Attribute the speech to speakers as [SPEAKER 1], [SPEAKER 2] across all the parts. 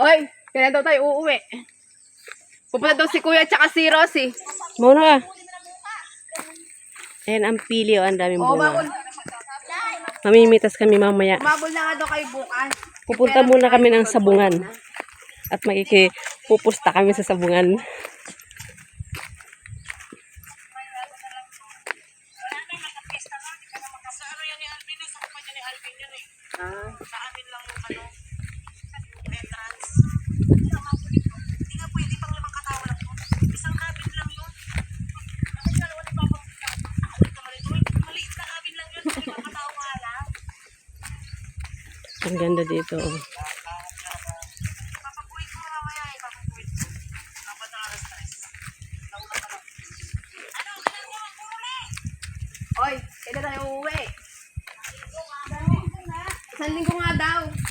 [SPEAKER 1] Oy, kailan daw tayo uuwi? Pupunta daw si Kuya tsaka si Rosie.
[SPEAKER 2] Muna ka. Ayan ang pili o, ang daming
[SPEAKER 1] Oo,
[SPEAKER 2] bunga.
[SPEAKER 1] mabul.
[SPEAKER 2] Mamimitas kami mamaya.
[SPEAKER 1] Mabul na nga daw kayo bukas.
[SPEAKER 2] Pupunta muna kami ng sabungan. At makikipupusta kami sa sabungan. Ang ganda dito. oh.
[SPEAKER 1] Oy, kailan tayo uuwi? Isang linggo nga daw.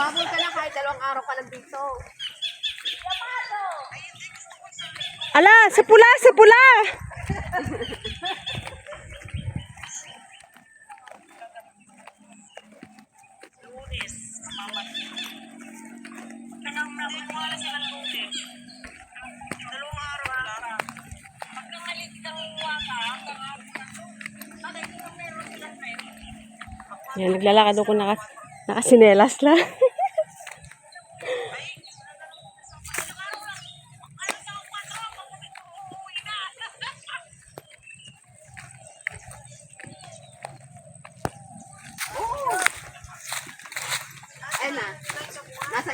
[SPEAKER 1] Umabol ka na kahit dalawang araw ka lang dito.
[SPEAKER 2] Ala, sa pula, sa pula! Yan, naglalakad ako naka, nakasinelas lang.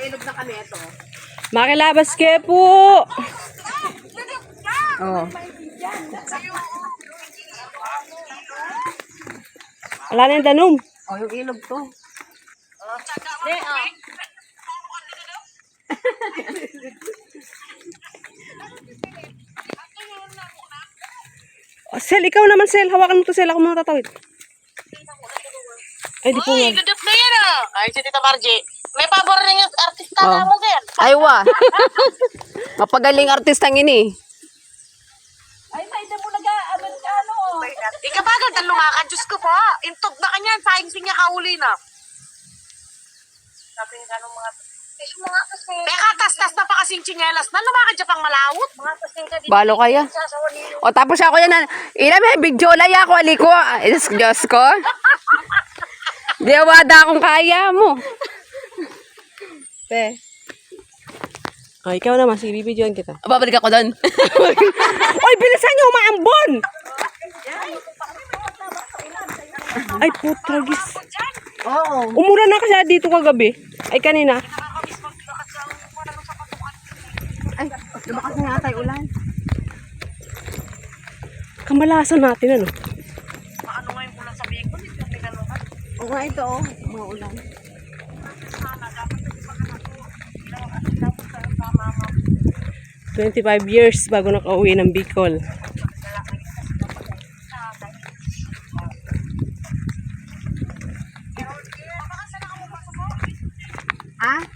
[SPEAKER 1] Ilog na kami ito.
[SPEAKER 2] Makilabas kayo po!
[SPEAKER 1] Oo.
[SPEAKER 2] Wala na yung danom.
[SPEAKER 1] Oh, yung ilog to.
[SPEAKER 2] Oh, Sel, ikaw naman, Sel. Hawakan mo to, Sel. Ako mga tatawid. Ay, di po nga.
[SPEAKER 3] Dudok na yan ah. Ay, si Tita Margie. May pabor rin yung artista
[SPEAKER 1] Oh.
[SPEAKER 3] na mo din.
[SPEAKER 1] Aywa. Mapagaling artistang ini.
[SPEAKER 3] Ay, may damo naga, Amerikano. Ikabagal, talo nga ka. Diyos ko po. Intog na kanyan. Saing sinya kauli na. Sabi nga nung mga... mga. Teka, tas-tas na pa kasing chinelas na. Lumakad dyan pang malawot. Mga kasing ka
[SPEAKER 1] Balo kaya. O tapos ako yan. Ina may bigyo na ya ko aliko. Diyos, ko. Di awada akong kaya mo. Te.
[SPEAKER 2] Oh, ikaw naman. Sige, bibidyoan kita.
[SPEAKER 1] Babalik ako doon.
[SPEAKER 2] Oy, bilisan niyo, umaambon! Ay, putragis.
[SPEAKER 1] Oo.
[SPEAKER 2] Umura na kasi dito kagabi. Ay, kanina.
[SPEAKER 1] Ay, lumakas na yata yung ulan.
[SPEAKER 2] Kamalasan natin, ano?
[SPEAKER 3] Ano nga yung ulan sa Bicol?
[SPEAKER 1] Oo nga ito, oh. Mga ulan.
[SPEAKER 2] 25 years bago nakauwi ng Bicol. Ah?